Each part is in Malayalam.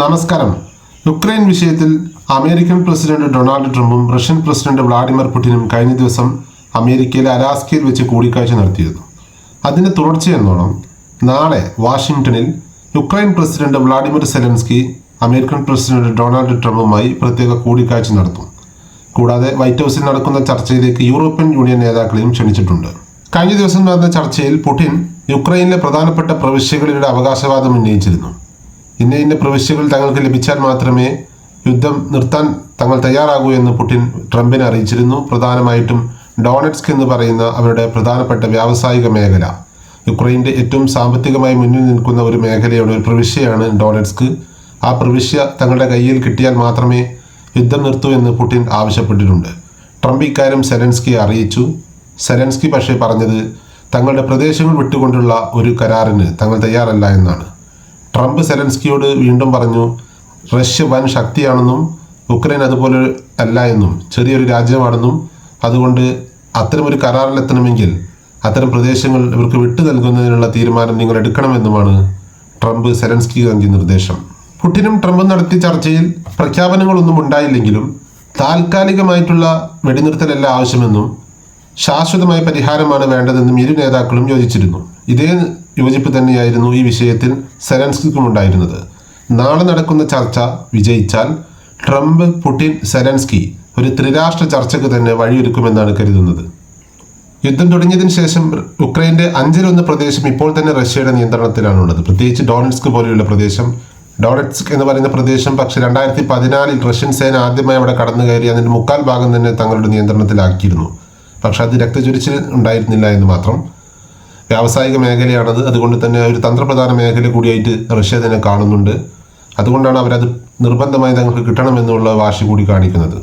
നമസ്കാരം. യുക്രൈൻ വിഷയത്തിൽ അമേരിക്കൻ പ്രസിഡന്റ് ഡൊണാൾഡ് ട്രംപും റഷ്യൻ പ്രസിഡന്റ് വ്ളാഡിമിർ പുടിനും കഴിഞ്ഞ ദിവസം അമേരിക്കയിലെ അലാസ്കയിൽ വെച്ച് കൂടിക്കാഴ്ച നടത്തിയിരുന്നു. അതിന് തുടർച്ചയെന്നോണം നാളെ വാഷിംഗ്ടണിൽ Ukraine president Vladimir Zelensky American president Donald ട്രംപുമായി പ്രത്യേക കൂടിക്കാഴ്ച നടത്തും. കൂടാതെ വൈറ്റ് ഹൗസിൽ നടക്കുന്ന ചർച്ചയിലേക്ക് യൂറോപ്യൻ യൂണിയൻ നേതാക്കളെയും ക്ഷണിച്ചിട്ടുണ്ട്. കഴിഞ്ഞ ദിവസം നടന്ന ചർച്ചയിൽ പുടിൻ യുക്രൈനിലെ പ്രധാനപ്പെട്ട പ്രവിശ്യകളിലൂടെ അവകാശവാദം ഉന്നയിച്ചിരുന്നു. ഇന്ന ഇന്ന പ്രവിശ്യകൾ തങ്ങൾക്ക് ലഭിച്ചാൽ മാത്രമേ യുദ്ധം നിർത്താൻ തങ്ങൾ തയ്യാറാകൂ എന്ന് പുടിൻ ട്രംപിനെ അറിയിച്ചിരുന്നു. പ്രധാനമായിട്ടും ഡോണറ്റ്സ്ക് എന്ന് പറയുന്ന അവരുടെ പ്രധാനപ്പെട്ട വ്യാവസായിക മേഖല. യുക്രൈന്റെ ഏറ്റവും സാമ്പത്തികമായി മുന്നിൽ നിൽക്കുന്ന ഒരു മേഖലയുടെ ഒരു പ്രവിശ്യയാണ് ഡോണറ്റ്സ്ക്. ആ പ്രവിശ്യ തങ്ങളുടെ കയ്യിൽ കിട്ടിയാൽ മാത്രമേ യുദ്ധം നിർത്തൂ എന്ന് പുടിൻ ആവശ്യപ്പെട്ടിട്ടുണ്ട്. ട്രംപ് ഇക്കാര്യം സെലൻസ്കിയെ അറിയിച്ചു. സെലൻസ്കി പക്ഷേ പറഞ്ഞത് തങ്ങളുടെ പ്രദേശങ്ങൾ വിട്ടുകൊണ്ടുള്ള ഒരു കരാറിന് തങ്ങൾ തയ്യാറല്ല എന്നാണ്. ട്രംപ് സെലൻസ്കിയോട് വീണ്ടും പറഞ്ഞു റഷ്യ വൻ ശക്തിയാണെന്നും ഉക്രൈൻ അതുപോലെ അല്ല എന്നും ചെറിയൊരു രാജ്യമാണെന്നും അതുകൊണ്ട് അത്തരമൊരു കരാറിലെത്തണമെങ്കിൽ അത്തരം പ്രദേശങ്ങൾ ഇവർക്ക് വിട്ടു നൽകുന്നതിനുള്ള തീരുമാനം നിങ്ങൾ എടുക്കണമെന്നുമാണ് ട്രംപ് സെലൻസ്കി നൽകിയ നിർദ്ദേശം. പുടിനും ട്രംപും നടത്തിയ ചർച്ചയിൽ പ്രഖ്യാപനങ്ങളൊന്നും ഉണ്ടായില്ലെങ്കിലും താൽക്കാലികമായിട്ടുള്ള വെടിനിർത്തലല്ല ആവശ്യമെന്നും ശാശ്വതമായ പരിഹാരമാണ് വേണ്ടതെന്നും ഇരു നേതാക്കളും യോജിച്ചിരുന്നു. ഇതേ യോജിപ്പ് തന്നെയായിരുന്നു ഈ വിഷയത്തിൽ സെലൻസ്കിക്കും ഉണ്ടായിരുന്നത് നാളെ നടക്കുന്ന ചർച്ച വിജയിച്ചാൽ ട്രംപ് പുടിൻ സെലൻസ്കി ഒരു ത്രിരാഷ്ട്ര ചർച്ചയ്ക്ക് തന്നെ വഴിയൊരുക്കുമെന്നാണ് കരുതുന്നത്. യുദ്ധം തുടങ്ങിയതിന് ശേഷം ഉക്രൈന്റെ അഞ്ചിലൊന്ന് പ്രദേശം ഇപ്പോൾ തന്നെ റഷ്യയുടെ നിയന്ത്രണത്തിലാണുള്ളത്. പ്രത്യേകിച്ച് ഡോണറ്റ്സ്ക് പോലെയുള്ള പ്രദേശം ഡോണറ്റ്സ്ക് എന്ന് പറയുന്ന പ്രദേശം പക്ഷേ രണ്ടായിരത്തി പതിനാലിൽ റഷ്യൻ സേന ആദ്യമായി അവിടെ കടന്നു കയറി അതിന്റെ മുക്കാൽ ഭാഗം തന്നെ തങ്ങളുടെ നിയന്ത്രണത്തിലാക്കിയിരുന്നു. പക്ഷെ അത് രക്തചൊരിച്ചിൽ ഉണ്ടായിരുന്നില്ല എന്ന് മാത്രം വ്യാവസായിക മേഖലയാണത്. അതുകൊണ്ട് തന്നെ ഒരു തന്ത്രപ്രധാന മേഖല കൂടിയായിട്ട് റഷ്യ തന്നെ കാണുന്നുണ്ട്. അതുകൊണ്ടാണ് അവരത് നിർബന്ധമായി തങ്ങൾക്ക് കിട്ടണമെന്നുള്ള വാശി കൂടി കാണിക്കുന്നത്.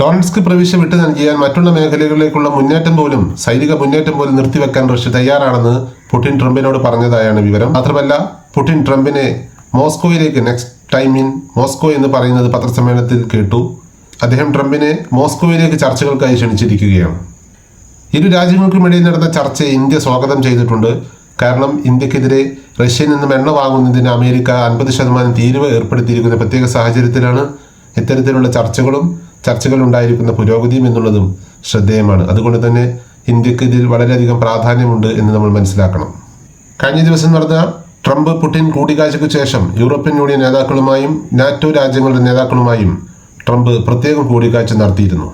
ഡോൺസ്ക് പ്രവിശ്യ വിട്ടു നൽകിയാൽ മറ്റുള്ള മേഖലകളിലേക്കുള്ള മുന്നേറ്റം പോലും സൈനിക മുന്നേറ്റം പോലും നിർത്തിവെക്കാൻ റഷ്യ തയ്യാറാണെന്ന് പുടിൻ ട്രംപിനോട് പറഞ്ഞതായാണ് വിവരം. മാത്രമല്ല പുടിൻ ട്രംപിനെ മോസ്കോയിലേക്ക് നെക്സ്റ്റ് ടൈം ഇൻ മോസ്കോ എന്ന് പറയുന്നത് പത്രസമ്മേളനത്തിൽ കേട്ടു. അദ്ദേഹം ട്രംപിനെ മോസ്കോയിലേക്ക് ചർച്ചകൾക്കായി ക്ഷണിച്ചിരിക്കുകയാണ്. ഇരു രാജ്യങ്ങൾക്കും ഇടയിൽ നടന്ന ചർച്ചയെ ഇന്ത്യ സ്വാഗതം ചെയ്തിട്ടുണ്ട്. കാരണം ഇന്ത്യക്കെതിരെ റഷ്യയിൽ നിന്നും എണ്ണ വാങ്ങുന്നതിന് അമേരിക്ക അൻപത് ശതമാനം തീരുവ ഏർപ്പെടുത്തിയിരിക്കുന്ന പ്രത്യേക സാഹചര്യത്തിലാണ് ഇത്തരത്തിലുള്ള ചർച്ചകളും ചർച്ചകൾ ഉണ്ടായിരിക്കുന്ന പുരോഗതിയും എന്നുള്ളതും ശ്രദ്ധേയമാണ്. അതുകൊണ്ട് തന്നെ ഇന്ത്യയ്ക്ക് ഇതിൽ വളരെയധികം പ്രാധാന്യമുണ്ട് എന്ന് നമ്മൾ മനസ്സിലാക്കണം. കഴിഞ്ഞ ദിവസം നടന്ന ട്രംപ് പുടിൻ കൂടിക്കാഴ്ചയ്ക്ക് ശേഷം യൂറോപ്യൻ യൂണിയൻ നേതാക്കളുമായും നാറ്റോ രാജ്യങ്ങളുടെ നേതാക്കളുമായും ട്രംപ് പ്രത്യേകം കൂടിക്കാഴ്ച നടത്തിയിരുന്നു.